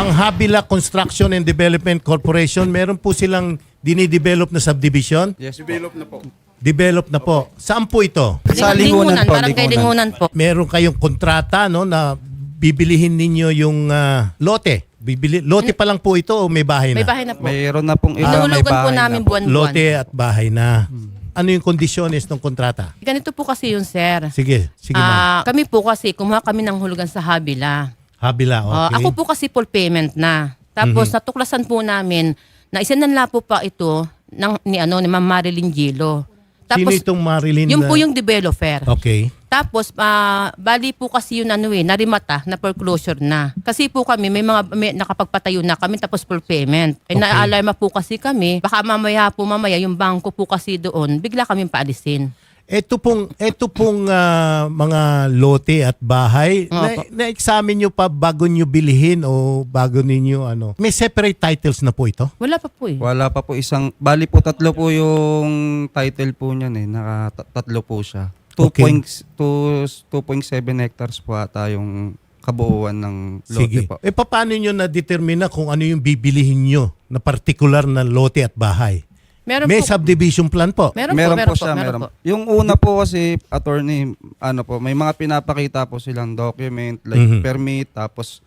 Ang Habila Construction and Development Corporation, meron po silang dinidevelop na subdivision? Yes. Develop na po. Develop na po. Saan po ito? Sa Lingunan po, Barangay Lingunan. Lingunan po. Meron kayong kontrata no na bibilihin ninyo yung ah, lote. Bibili lote pa lang po ito o may bahay na? May bahay na po. Mayroon na pong iba, may Inuhulugan po bahay namin na po. buwan-buwan. Lote at bahay na. Ano yung kondisyones ng kontrata? Ganito po kasi yun, sir. Sige, sige ma'am. Ah, kami po kasi, kumuha kami ng hulugan sa Habila. Habila, Ah, okay. ako po kasi full payment na. Tapos natuklasan po namin na isinanla po pa ito ng, ni, ano, ni Ma'am Marilyn Gilo. Sino Tapos, itong Marilyn? yun na- po yung developer. Okay. Tapos, ah, bali po kasi yun ano eh, narimata, na foreclosure na. Kasi po kami, may mga may, nakapagpatayo na kami tapos full payment. Eh, Okay. na-alarma po kasi kami, baka mamaya po mamaya yung bangko po kasi doon, bigla kami paalisin. Ito pong ito pong ah, mga lote at bahay Opo. na, na-examine nyo pa bago nyo bilhin o bago ninyo ano. May separate titles na po ito. Wala pa po eh. Wala pa po isang, bali po tatlo po yung title po niyan eh, naka ta- tatlo po siya. Okay. 2.2 2.7 hectares po ata yung kabuuan ng lote Sige. po. Eh paano nyo na-determine na kung ano yung bibilihin nyo na particular na lote at bahay? Meron May po. subdivision plan po. Meron, meron po, meron po siya, po, meron. po. Yung una po kasi, attorney, ano po, may mga pinapakita po silang document, like Mhm. permit, tapos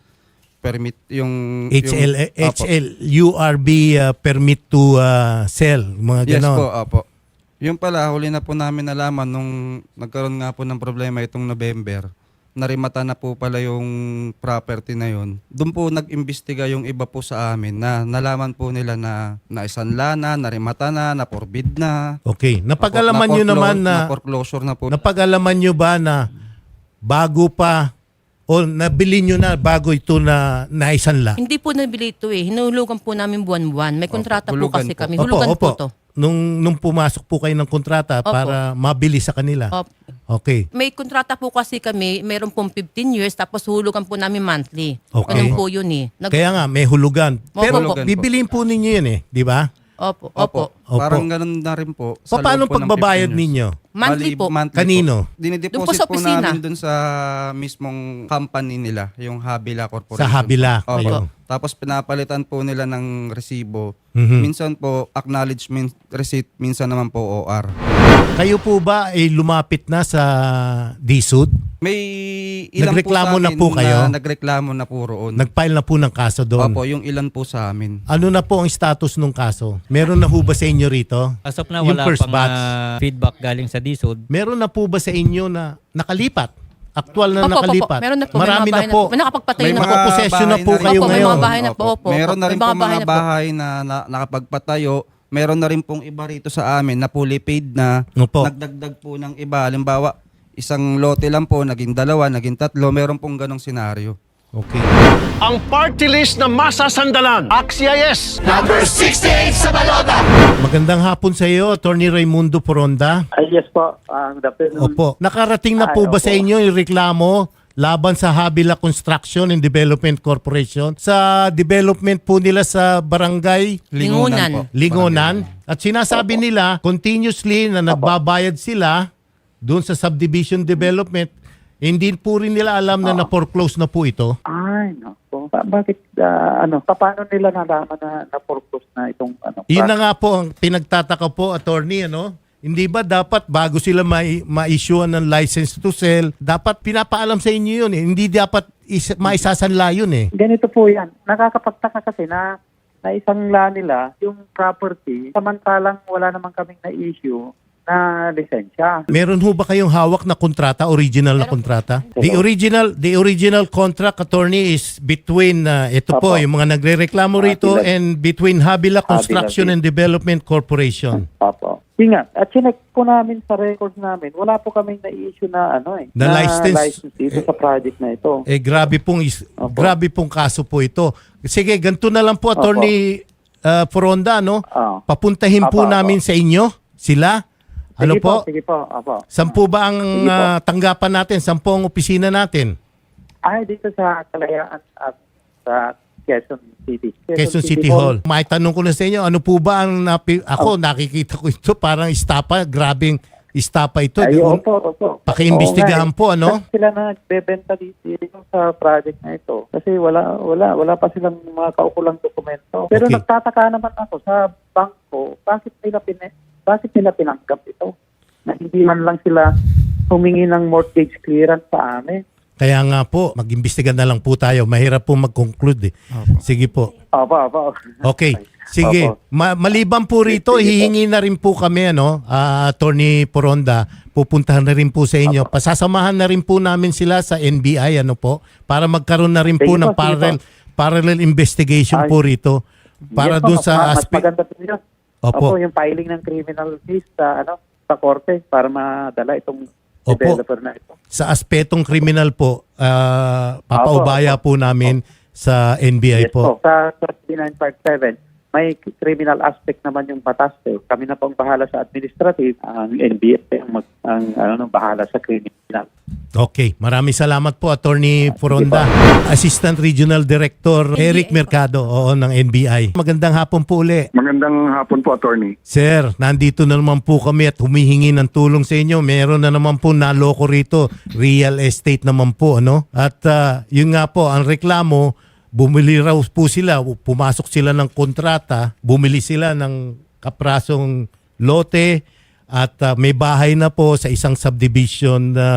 permit yung... HL, yung, Apo. HL, URB uh, permit to uh, sell. Mga Yes ganon. po, apo. Yung pala, huli na po namin nalaman nung nagkaroon nga po ng problema itong November, narimata na po pala yung property na yun. Doon po nag-imbestiga yung iba po sa amin na nalaman po nila na naisanla na, narimata na, na-forbid na. Okay. Napag-alaman nyo Na-foreclo- naman na Na-foreclosure na po. Napag-alaman nyo ba na bago pa o nabili nyo na bago ito na naisanla? Hindi po nabili ito eh. Hinulugan po namin buwan-buwan. May kontrata po hulugan kasi po. kami. Hulugan po to. Nung, nung pumasok po kayo ng kontrata Opo. para mabili sa kanila. Opo. Okay. May kontrata po kasi kami, meron pong 15 years, tapos hulugan po namin monthly. Okay. Ganun po yun eh. Nag- Kaya nga, may hulugan. Opo. Pero Hulugan po. bibiliin po ninyo yun eh. Di ba? opo, opo. Opo. Opo. Parang ganun na rin po. Pa, paano po ng pagbabayad 15 years. ninyo? Monthly Bali, po. monthly Kanino? Po. Dinideposit Doon po sa po opisina. namin dun sa mismong company nila, yung Habila Corporation. Sa Habila. Opo. Ayun. Tapos pinapalitan po nila ng resibo. Mhm. Minsan po acknowledgement receipt, minsan naman po OR. Kayo po ba ay lumapit na sa DSUD? May ilan Nagreklamo po sa na amin po kayo? nagreklamo na po roon. Nag-file na po ng kaso doon. Opo, yung ilan po sa amin. Ano na po ang status ng kaso? Meron na po ba sa inyo rito? As of Yung wala first pang batch. ah, feedback galing sa DSUD. Meron na po ba sa inyo na nakalipat? Aktual na Opo, opo, nakalipat? Meron na po. Marami may mga na bahay po. May nakapagpatayo May na mga po. possession na bahay po kayo Opo, may ngayon. mga bahay na po, opo. Meron na rin May po mga bahay mga na po. bahay na, na nakapagpatayo. Meron na rin pong iba rito sa amin na fully paid na. Opo. Nagdagdag po ng iba. Halimbawa, isang lote lang po, naging dalawa, naging tatlo. Meron pong ganong senaryo. Okay. ang party list na masasandalan. AXIS! Magandang hapon sa iyo, Attorney Raimundo Poronda. Ay, yes po. Uh, good afternoon. Opo. Nakarating na po Ay, ba opo. sa inyo yung reklamo laban sa Habila Construction and Development Corporation sa development po nila sa barangay Lingunan. po. Lingonan at sinasabi nila continuously na nagbabayad sila doon sa subdivision development hindi po rin nila alam na na-foreclose na po ito. Ay, nako. Ba- bakit, ah, ano, pa- paano nila nalaman na na-foreclose na itong, ano, Yun na nga po ang pinagtataka po, attorney, ano? Hindi ba dapat bago sila ma- ma-issue ng license to sell, dapat pinapaalam sa inyo yun eh. Hindi dapat is- maisasanla yun eh. Ganito po yan. Nakakapagtaka kasi na na isang la nila yung property samantalang wala naman kaming na-issue na lisensya. Meron ho ba kayong hawak na kontrata, original na kontrata? The original the original contract attorney is between uh, ito po Opo. yung mga nagrereklamo rito Habila. and between Habila Construction Habila. and Development Corporation. Opo. Nga. At chinek po namin sa records namin, wala po kaming na-issue na ano eh. Na license. dito sa project na ito. Eh grabe pong is, Opo. grabe pong kaso po ito. Sige, ganito na lang po attorney uh, Foronda no. Ah. Papuntahin po Opo, opo. namin sa inyo sila. Ano Sige po? Sige po. Opo. Saan po ba ang Sige po. ah, tanggapan natin? Saan po ang opisina natin? Ay, dito sa Kalayaan at sa Quezon City. Quezon City Hall. May tanong ko na sa inyo, ano po ba ang napi- ako nakikita ko ito parang istapa, grabing istapa ito. Ay, Di- opo, opo. Pakiimbestigahan Oo nga eh. po, ano? Bakit sila na nagbebenta dito sa project na ito? Kasi wala wala wala pa silang mga kaukulang dokumento. Pero Okay. nagtataka naman ako sa bangko, bakit nila pin bakit nila pinanggap ito? Na hindi man lang sila humingi ng mortgage clearance sa amin. Kaya nga po, mag-imbestiga na lang po tayo. Mahirap po mag-conclude eh. Sige po. Opo, opo. Okay. Sige. Opo. Ma- maliban po rito, Sige hihingi na rin po kami, ano, ah, Attorney Poronda, pupuntahan na rin po sa inyo. Pasasamahan na rin po namin sila sa NBI, ano po, para magkaroon na rin po Sige ng po, parallel, parallel investigation Ay. po rito. Para Yes doon mas- sa mas aspect. maganda po yun. Opo. Opo, yung filing ng criminal case sa ano sa korte para madala itong Opo. developer na ito. Sa aspetong criminal po, ah, papaubaya po namin sa NBI Yes po. po. Sa 3957, may criminal aspect naman yung batas. Eh. Kami na pong bahala sa administrative, ang NBI ang, mag, ang ano, no, bahala sa criminal. Okay, maraming salamat po Attorney Poronda. Assistant Regional Director Eric Mercado oo, ng NBI. Magandang hapon po uli. Magandang hapon po, attorney. Sir, nandito na naman po kami at humihingi ng tulong sa inyo. Meron na naman po naloko rito. Real estate naman po, ano? At ah, yun nga po, ang reklamo, bumili raw po sila, pumasok sila ng kontrata, bumili sila ng kaprasong lote at ah, may bahay na po sa isang subdivision na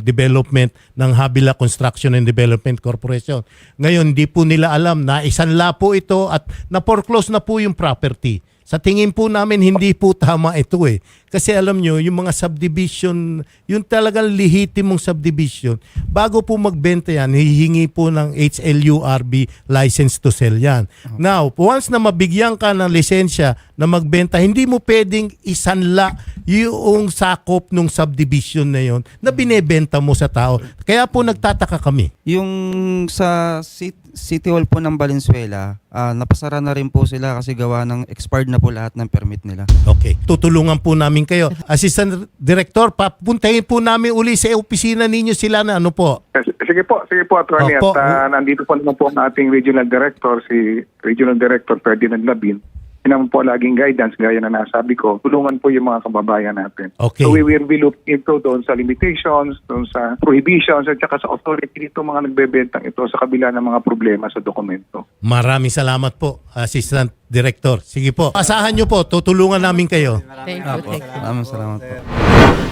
development ng Habila Construction and Development Corporation. Ngayon, di po nila alam na isanla po ito at na-foreclose na po yung property. Sa tingin po namin, hindi po tama ito eh. Kasi alam nyo, yung mga subdivision, yung talagang lehitimong subdivision, bago po magbenta yan, hihingi po ng HLURB license to sell yan. Now, once na mabigyan ka ng lisensya na magbenta, hindi mo pwedeng isanla yung sakop ng subdivision na yon na binebenta mo sa tao. Kaya po nagtataka kami. Yung sa City, Hall po ng Valenzuela, ah, napasara na rin po sila kasi gawa ng expired na po lahat ng permit nila. Okay. Tutulungan po namin kayo. Assistant Director, papuntahin po namin uli sa opisina ninyo sila na ano po. Eh, Sige po, sige po, attorney. Opo. At ah, nandito po naman po ang ating regional director, si Regional Director Ferdinand Labin. Yun naman po laging guidance, gaya na nasabi ko, tulungan po yung mga kababayan natin. Okay. So we will be look into doon sa limitations, doon sa prohibitions, at saka sa authority nito mga nagbebentang ito sa kabila ng mga problema sa dokumento. Maraming salamat po, Assistant Director. Sige po. Asahan nyo po, tutulungan namin kayo. Thank you. Thank you. Salamat, salamat po.